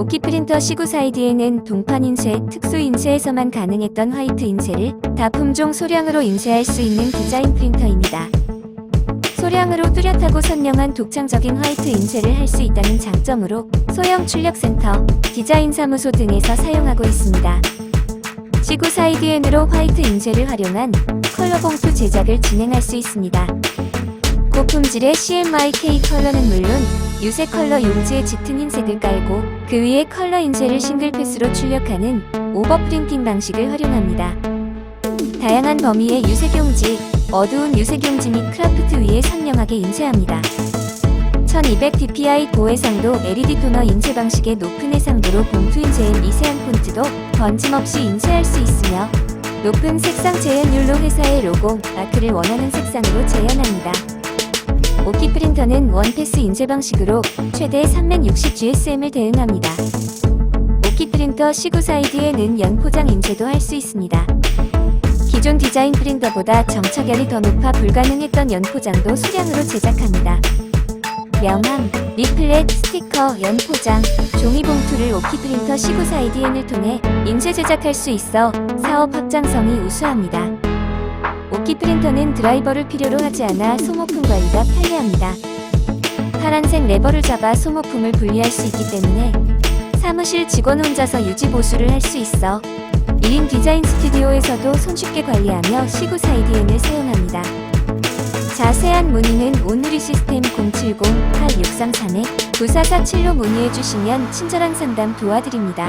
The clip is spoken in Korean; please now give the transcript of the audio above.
오키 프린터 시구 사이드에는 동판 인쇄, 특수 인쇄에서만 가능했던 화이트 인쇄를 다 품종 소량으로 인쇄할 수 있는 디자인 프린터입니다. 소량으로 뚜렷하고 선명한 독창적인 화이트 인쇄를 할 수 있다는 장점으로 소형 출력센터, 디자인 사무소 등에서 사용하고 있습니다. 시구 사이드엔으로 화이트 인쇄를 활용한 컬러 봉투 제작을 진행할 수 있습니다. 고품질의 CMYK 컬러는 물론 유세 컬러 용지에 짙은 흰색을 깔고 그 위에 컬러 인쇄를 싱글 패스로 출력하는 오버 프린팅 방식을 활용합니다. 다양한 범위의 유색 용지, 어두운 유색 용지 및 크라프트 위에 선명하게 인쇄합니다. 1200 dpi 고해상도 LED 토너 인쇄 방식의 높은 해상도로 봉투 인쇄의 미세한 폰트도 번짐없이 인쇄할 수 있으며 높은 색상 재현율로 회사의 로고, 마크를 원하는 색상으로 재현합니다. 오키 프린터는 원패스 인쇄 방식으로 최대 360GSM을 대응합니다. 오키 프린터 시구 사이드에는 연포장 인쇄도 할 수 있습니다. 기존 디자인 프린터보다 정착열이 더 높아 불가능했던 연포장도 수량으로 제작합니다. 명함, 리플렛, 스티커, 연포장, 종이 봉투를 오키 프린터 시구 사이드엔을 통해 인쇄 제작할 수 있어 사업 확장성이 우수합니다. 오키 프린터는 드라이버를 필요로 하지 않아 소모품 관리가 편리합니다. 파란색 레버를 잡아 소모품을 분리할 수 있기 때문에 사무실 직원 혼자서 유지 보수를 할 수 있어 1인 디자인 스튜디오에서도 손쉽게 관리하며 시구 사이드엔을 사용합니다. 자세한 문의는 온누리 시스템 070-8633-9447로 문의해 주시면 친절한 상담 도와드립니다.